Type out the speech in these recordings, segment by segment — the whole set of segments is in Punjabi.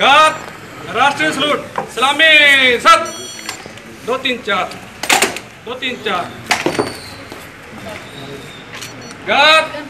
गात राष्ट्रीय सलूट सलामी सत दो तीन चार दो तीन चार गात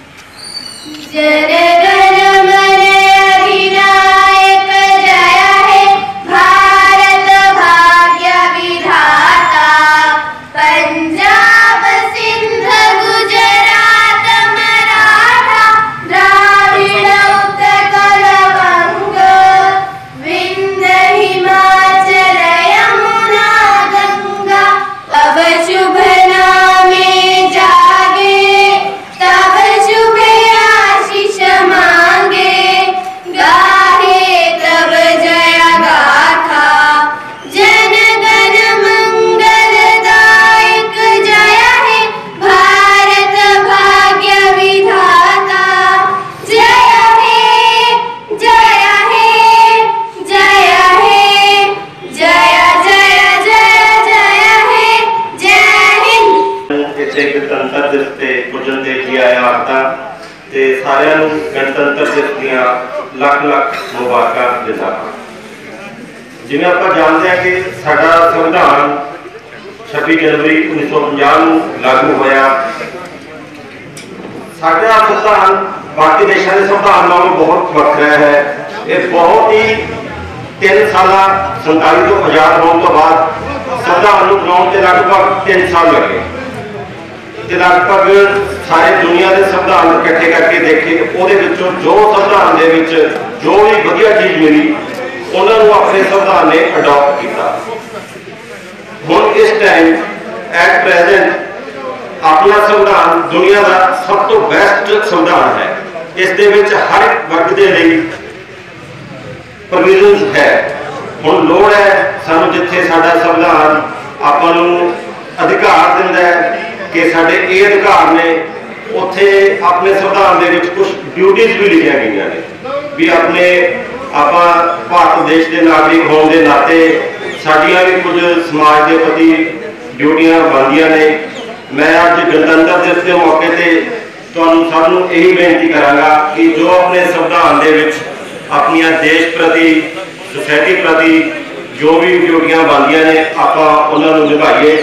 ਗਣਤੰਤਰ ਦਿਵਸ ਦੀਆਂ ਲੱਖ ਲੱਖ ਮੁਬਾਰਕਾਂ ਦਿੰਦਾ ਹਾਂ। ਜਿਵੇਂ ਆਪਾਂ ਜਾਣਦੇ ਹਾਂ ਕਿ ਸਾਡਾ ਸੰਵਿਧਾਨ 26 ਜਨਵਰੀ 1950 ਨੂੰ ਲਾਗੂ ਹੋਇਆ। ਸਾਡਾ ਸੰਵਿਧਾਨ ਬਾਕੀ ਦੇਸ਼ਾਂ ਦੇ ਸੰਵਿਧਾਨ ਨਾਲੋਂ ਬਹੁਤ ਵੱਖਰਾ ਹੈ। ਇਹ ਬਹੁਤ ਹੀ 3 ਸਾਲਾਂ 47 ਤੋਂ ਆਜ਼ਾਦ ਹੋਣ ਤੋਂ ਬਾਅਦ ਸੰਵਿਧਾਨ ਨੂੰ ਬਣਾਉਣ ਤੇ ਲਗਭਗ 3 ਸਾਲ ਲੱਗੇ। ਤੇ ਲਗਭਗ ਸਾਰੇ ਦੁਨੀਆ ਦੇ ਸੰਵਿਧਾਨ ਇਕੱਠੇ ਕਰਕੇ ਦੇਖੇ, ਉਹਦੇ ਵਿੱਚੋਂ ਜੋ ਸੰਵਿਧਾਨ ਦੇ ਵਿੱਚ ਜੋ ਵੀ ਵਧੀਆ ਚੀਜ਼ ਮਿਲੀ, ਉਹਨਾਂ ਨੂੰ ਆਪਣੇ ਸੰਵਿਧਾਨ ਨੇ ਅਡਾਪਟ ਕੀਤਾ। ਹੁਣ ਇਸ ਟਾਈਮ ਐਟ ਪ੍ਰੈਜ਼ੈਂਟ ਆਪਣਾ ਸੰਵਿਧਾਨ ਦੁਨੀਆ ਦਾ ਸਭ ਤੋਂ ਬੈਸਟ ਸੰਵਿਧਾਨ ਹੈ। ਇਸ ਦੇ ਵਿੱਚ ਹਰ ਇੱਕ ਵਰਗ ਦੇ ਲਈ ਪ੍ਰੋਵੀਜ਼ਨਸ ਹੈ। ਹੁਣ ਲੋੜ ਹੈ ਸਾਨੂੰ ਜਿੱਥੇ ਸਾਡਾ ਸੰਵਿਧਾਨ ਆਪਾਂ ਨੂੰ ਅਧਿਕਾਰ ਦਿੰਦਾ ਹੈ ਕਿ ਸਾਡੇ ਇਹ ਅਧਿਕਾਰ ਨੇ ਉੱਥੇ ਆਪਣੇ ਸੰਵਿਧਾਨ ਦੇ ਵਿੱਚ ਕੁਝ ਡਿਊਟੀਆਂ ਵੀ ਲਿਖੀਆਂ ਗਈਆਂ ਨੇ, ਵੀ ਆਪਣੇ ਆਪਾਂ ਭਾਰਤ ਦੇਸ਼ ਦੇ ਨਾਗਰਿਕ ਹੋਣ ਦੇ ਨਾਤੇ ਸਾਡੀਆਂ ਵੀ ਕੁਝ ਸਮਾਜ ਦੇ ਪ੍ਰਤੀ ਡਿਊਟੀਆਂ ਬਣਦੀਆਂ ਨੇ। ਮੈਂ ਅੱਜ ਗਣਤੰਤਰ ਦਿਵਸ ਦੇ ਮੌਕੇ ਤੇ ਤੁਹਾਨੂੰ ਸਭ ਨੂੰ ਇਹੀ ਬੇਨਤੀ ਕਰਾਂਗਾ ਕਿ ਜੋ ਆਪਣੇ ਸੰਵਿਧਾਨ ਦੇ ਵਿੱਚ ਆਪਣੀਆਂ ਦੇਸ਼ ਪ੍ਰਤੀ ਸੁਸਾਇਟੀ ਪ੍ਰਤੀ ਜੋ ਵੀ ਡਿਊਟੀਆਂ ਬਣਦੀਆਂ ਨੇ, ਆਪਾਂ ਉਹਨਾਂ ਨੂੰ ਨਿਭਾਈਏ।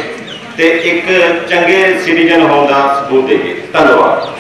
ਤੇ ਇੱਕ ਚੰਗੇ ਸਿਟੀਜ਼ਨ ਹੋਣ ਦਾ ਸਬੂਤ ਦੇਈਏ ਧੰਨਵਾਦ।